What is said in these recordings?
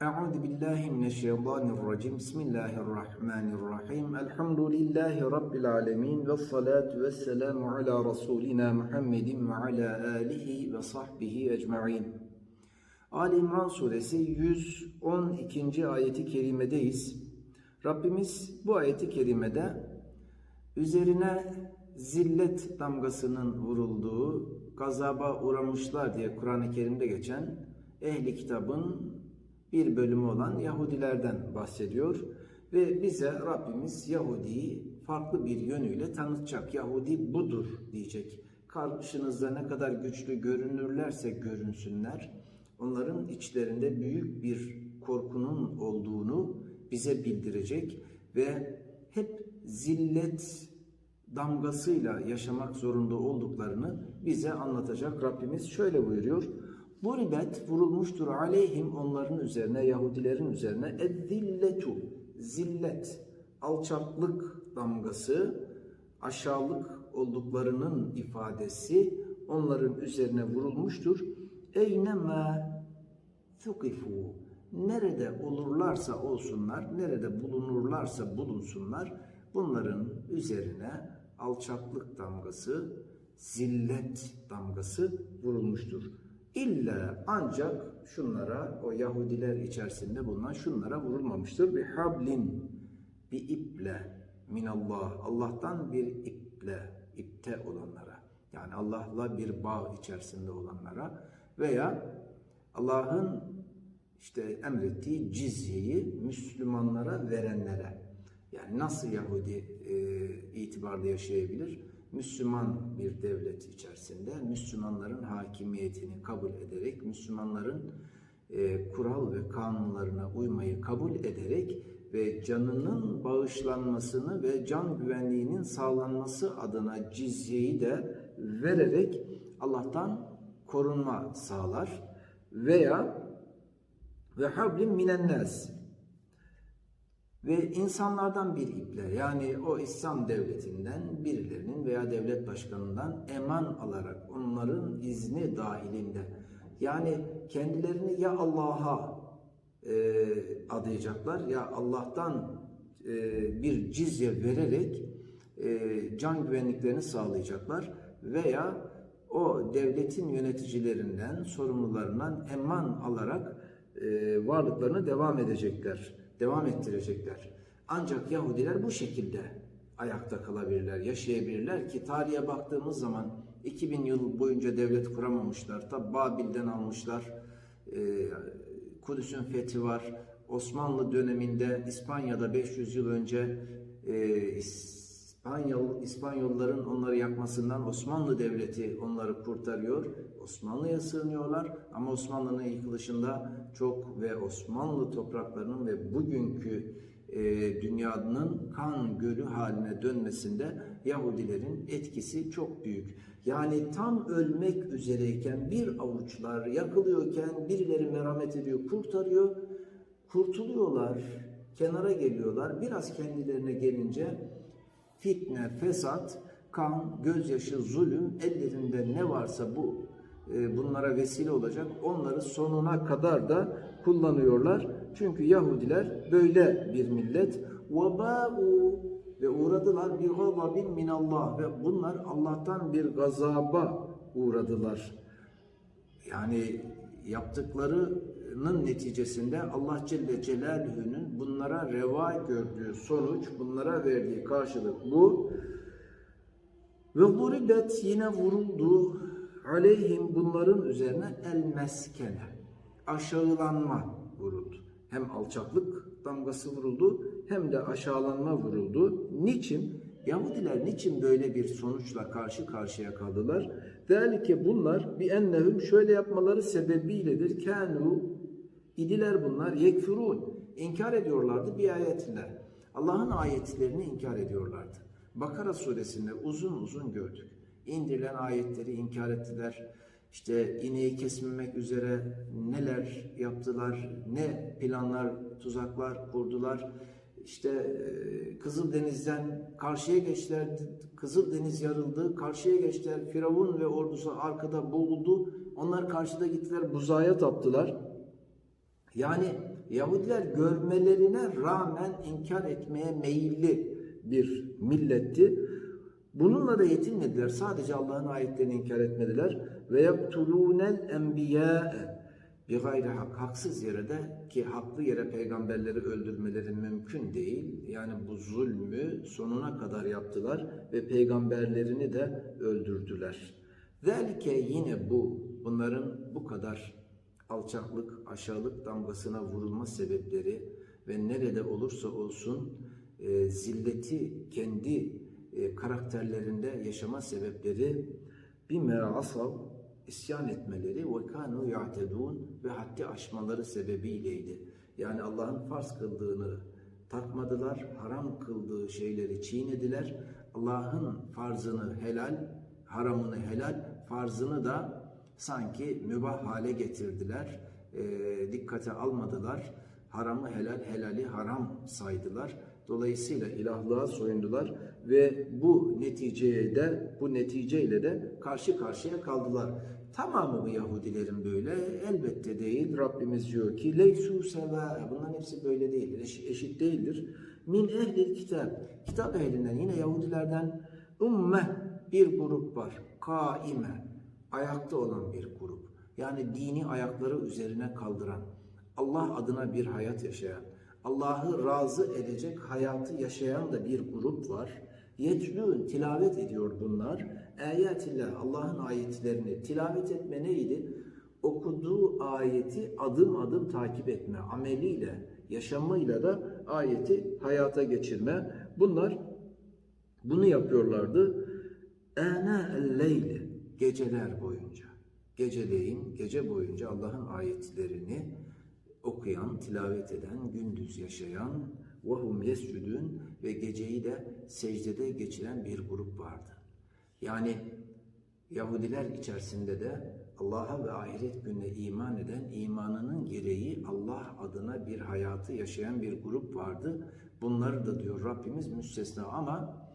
Euzu billahi mineşşeytanirracim. Bismillahirrahmanirrahim. Elhamdülillahi rabbil alamin ve salatu vesselamu ala rasulina Muhammedin ve ala alihi ve sahbihi ecmaîn. Ali İmran suresi 112. ayeti kerimedeyiz. Rabbimiz bu ayeti kerimede üzerine zillet damgasının vurulduğu, gazaba uğramışlar diye Kur'an-ı Kerim'de geçen ehli kitabın bir bölümü olan Yahudilerden bahsediyor. Ve bize Rabbimiz Yahudi'yi farklı bir yönüyle tanıtacak. Yahudi budur diyecek. Karşınızda ne kadar güçlü görünürlerse görünsünler, onların içlerinde büyük bir korkunun olduğunu bize bildirecek ve hep zillet damgasıyla yaşamak zorunda olduklarını bize anlatacak. Rabbimiz şöyle buyuruyor. Bu ribet vurulmuştur aleyhim onların üzerine, Yahudilerin üzerine ezzilletu, zillet, alçaklık damgası, aşağılık olduklarının ifadesi onların üzerine vurulmuştur. Eyneme thukifu, nerede olurlarsa olsunlar, nerede bulunurlarsa bulunsunlar, bunların üzerine alçaklık damgası, zillet damgası vurulmuştur. İlla ancak şunlara, o Yahudiler içerisinde bulunan şunlara vurulmamıştır. Bir hablin, bir iple minallah, Allah'tan bir iple, ipte olanlara. Yani Allah'la bir bağ içerisinde olanlara veya Allah'ın işte emrettiği cizyeyi Müslümanlara verenlere. Yani nasıl Yahudi e, itibarlı yaşayabilir? Müslüman bir devlet içerisinde Müslümanların hakimiyetini kabul ederek, Müslümanların e, kural ve kanunlarına uymayı kabul ederek ve canının bağışlanmasını ve can güvenliğinin sağlanması adına cizyeyi de vererek Allah'tan korunma sağlar. Veya ve hablin minennas ve insanlardan bir iple yani o İslam devletinden birilerinin veya devlet başkanından eman alarak onların izni dahilinde. Yani kendilerini ya Allah'a e, adayacaklar ya Allah'tan e, bir cizye vererek e, can güvenliklerini sağlayacaklar veya o devletin yöneticilerinden, sorumlularından eman alarak e, varlıklarını devam edecekler devam ettirecekler. Ancak Yahudiler bu şekilde ayakta kalabilirler, yaşayabilirler ki tarihe baktığımız zaman 2000 yıl boyunca devlet kuramamışlar. Tabi Babil'den almışlar. E, Kudüs'ün fethi var. Osmanlı döneminde İspanya'da 500 yıl önce e, İspanyol, İspanyolların onları yakmasından Osmanlı Devleti onları kurtarıyor. Osmanlı'ya sığınıyorlar ama Osmanlı'nın yıkılışında çok ve Osmanlı topraklarının ve bugünkü e, dünyanın kan gölü haline dönmesinde Yahudilerin etkisi çok büyük. Yani tam ölmek üzereyken bir avuçlar yakılıyorken birileri merhamet ediyor, kurtarıyor, kurtuluyorlar, kenara geliyorlar. Biraz kendilerine gelince fitne, fesat, kan, gözyaşı, zulüm ellerinde ne varsa bu e, bunlara vesile olacak. Onları sonuna kadar da kullanıyorlar. Çünkü Yahudiler böyle bir millet. وَبَاءُ ve uğradılar bir gazabin minallah ve bunlar Allah'tan bir gazaba uğradılar. Yani yaptıklarının neticesinde Allah Celle Celaluhu'nun bunlara reva gördüğü sonuç, bunlara verdiği karşılık bu. Ve guribet yine vuruldu aleyhim bunların üzerine el meskene aşağılanma vuruldu. Hem alçaklık damgası vuruldu hem de aşağılanma vuruldu. Niçin? Yahudiler niçin böyle bir sonuçla karşı karşıya kaldılar? Delike bunlar bir ennehum şöyle yapmaları sebebiyledir. Kanu idiler bunlar yekfurun. İnkar ediyorlardı bir ayetler. Allah'ın ayetlerini inkar ediyorlardı. Bakara suresinde uzun uzun gördük. İndirilen ayetleri inkar ettiler. İşte ineği kesmemek üzere neler yaptılar, ne planlar, tuzaklar kurdular. İşte e, Kızıldeniz'den karşıya geçtiler, Kızıldeniz yarıldı, karşıya geçtiler, Firavun ve ordusu arkada boğuldu. Onlar karşıda gittiler, buzaya taptılar. Yani Yahudiler görmelerine rağmen inkar etmeye meyilli bir milletti. Bununla da yetinmediler. Sadece Allah'ın ayetlerini inkar etmediler. Ve yaktulûnel enbiyâe bir gayri hak, haksız yere de ki haklı yere peygamberleri öldürmeleri mümkün değil. Yani bu zulmü sonuna kadar yaptılar ve peygamberlerini de öldürdüler. Zelike yine bu, bunların bu kadar alçaklık, aşağılık damgasına vurulma sebepleri ve nerede olursa olsun e, zilleti kendi e, karakterlerinde yaşama sebepleri bime asav isyan etmeleri ve kanu ya'tedun ve haddi aşmaları sebebiyleydi. Yani Allah'ın farz kıldığını takmadılar, haram kıldığı şeyleri çiğnediler. Allah'ın farzını helal, haramını helal, farzını da sanki mübah hale getirdiler. E, dikkate almadılar. Haramı helal, helali haram saydılar. Dolayısıyla ilahlığa soyundular ve bu neticeye de bu neticeyle de karşı karşıya kaldılar. Tamamı bu Yahudilerin böyle? Elbette değil. Rabbimiz diyor ki leysu seva. Bunların hepsi böyle değildir. Eş- eşit değildir. Min ehlil kitap. Kitap ehlinden yine Yahudilerden ümmeh bir grup var. Kaime. Ayakta olan bir grup. Yani dini ayakları üzerine kaldıran. Allah adına bir hayat yaşayan. Allah'ı razı edecek hayatı yaşayan da bir grup var. Yetlûn tilavet ediyor bunlar. Ayatillah Allah'ın ayetlerini tilavet etme neydi? Okuduğu ayeti adım adım takip etme ameliyle, yaşamıyla da ayeti hayata geçirme. Bunlar bunu yapıyorlardı. Ene leyli geceler boyunca. Geceleyin, gece boyunca Allah'ın ayetlerini okuyan, tilavet eden, gündüz yaşayan vahum yescudun ve geceyi de secdede geçiren bir grup vardı. Yani Yahudiler içerisinde de Allah'a ve ahiret gününe iman eden, imanının gereği Allah adına bir hayatı yaşayan bir grup vardı. Bunları da diyor Rabbimiz müstesna ama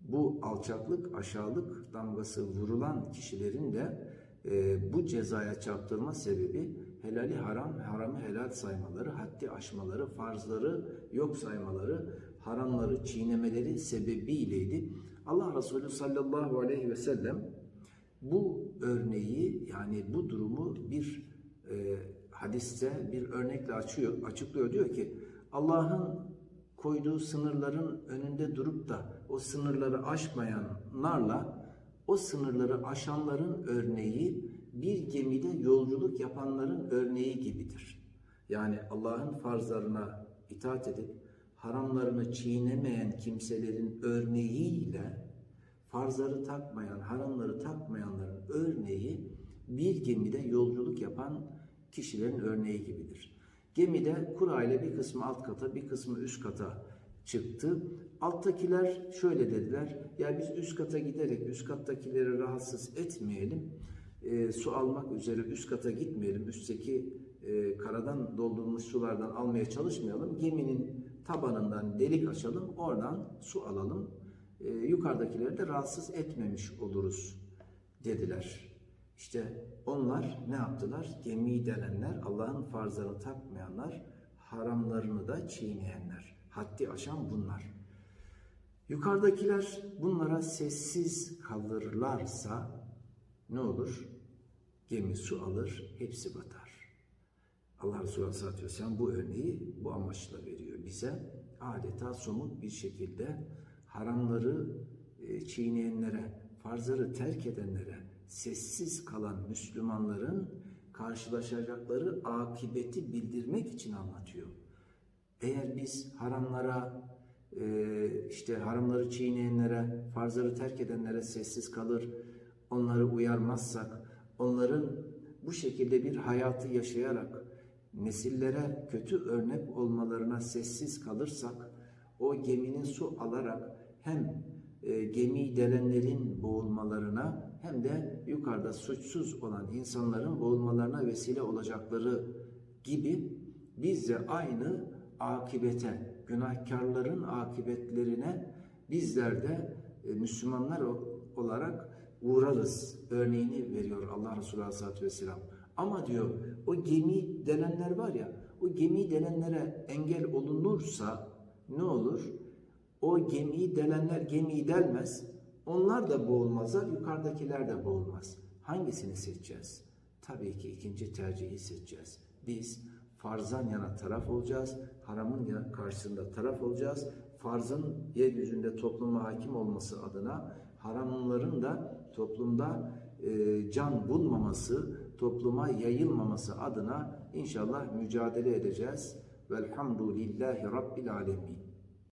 bu alçaklık, aşağılık damgası vurulan kişilerin de e, bu cezaya çarptırma sebebi helali haram, haramı helal saymaları, haddi aşmaları, farzları yok saymaları, haramları çiğnemeleri sebebiyleydi. Allah Resulü sallallahu aleyhi ve sellem bu örneği yani bu durumu bir e, hadiste bir örnekle açıyor, açıklıyor. Diyor ki Allah'ın koyduğu sınırların önünde durup da o sınırları aşmayanlarla o sınırları aşanların örneği bir gemide yolculuk yapanların örneği gibidir. Yani Allah'ın farzlarına itaat edip haramlarını çiğnemeyen kimselerin örneğiyle farzları takmayan, haramları takmayanların örneği bir gemide yolculuk yapan kişilerin örneği gibidir. Gemide kura ile bir kısmı alt kata, bir kısmı üst kata çıktı. Alttakiler şöyle dediler, ya biz üst kata giderek üst kattakileri rahatsız etmeyelim, e, su almak üzere üst kata gitmeyelim, üstteki e, karadan doldurulmuş sulardan almaya çalışmayalım, geminin tabanından delik açalım, oradan su alalım, e, yukarıdakileri de rahatsız etmemiş oluruz dediler. İşte onlar ne yaptılar? Gemiyi delenler, Allah'ın farzlarını takmayanlar, haramlarını da çiğneyenler. Haddi aşan bunlar. Yukarıdakiler bunlara sessiz kalırlarsa ne olur? Gemi su alır, hepsi batar. Allah Resulü Aleyhisselatü Vesselam bu örneği bu amaçla veriyor bize. Adeta somut bir şekilde haramları e, çiğneyenlere, farzları terk edenlere, sessiz kalan Müslümanların karşılaşacakları akibeti bildirmek için anlatıyor. Eğer biz haramlara, e, işte haramları çiğneyenlere, farzları terk edenlere sessiz kalır, onları uyarmazsak, onların bu şekilde bir hayatı yaşayarak nesillere kötü örnek olmalarına sessiz kalırsak, o geminin su alarak hem e, gemiyi delenlerin boğulmalarına hem de yukarıda suçsuz olan insanların boğulmalarına vesile olacakları gibi biz de aynı akibete, günahkarların akıbetlerine bizler de e, Müslümanlar olarak uğrarız örneğini veriyor Allah Resulü Aleyhisselatü Vesselam. Ama diyor o gemi delenler var ya o gemiyi delenlere engel olunursa ne olur? O gemiyi delenler gemiyi delmez. Onlar da boğulmazlar, yukarıdakiler de boğulmaz. Hangisini seçeceğiz? Tabii ki ikinci tercihi seçeceğiz. Biz farzdan yana taraf olacağız, haramın ya- karşısında taraf olacağız. Farzın yeryüzünde topluma hakim olması adına haramların da toplumda e, can bulmaması, topluma yayılmaması adına inşallah mücadele edeceğiz. Velhamdülillahi Rabbil Alemin.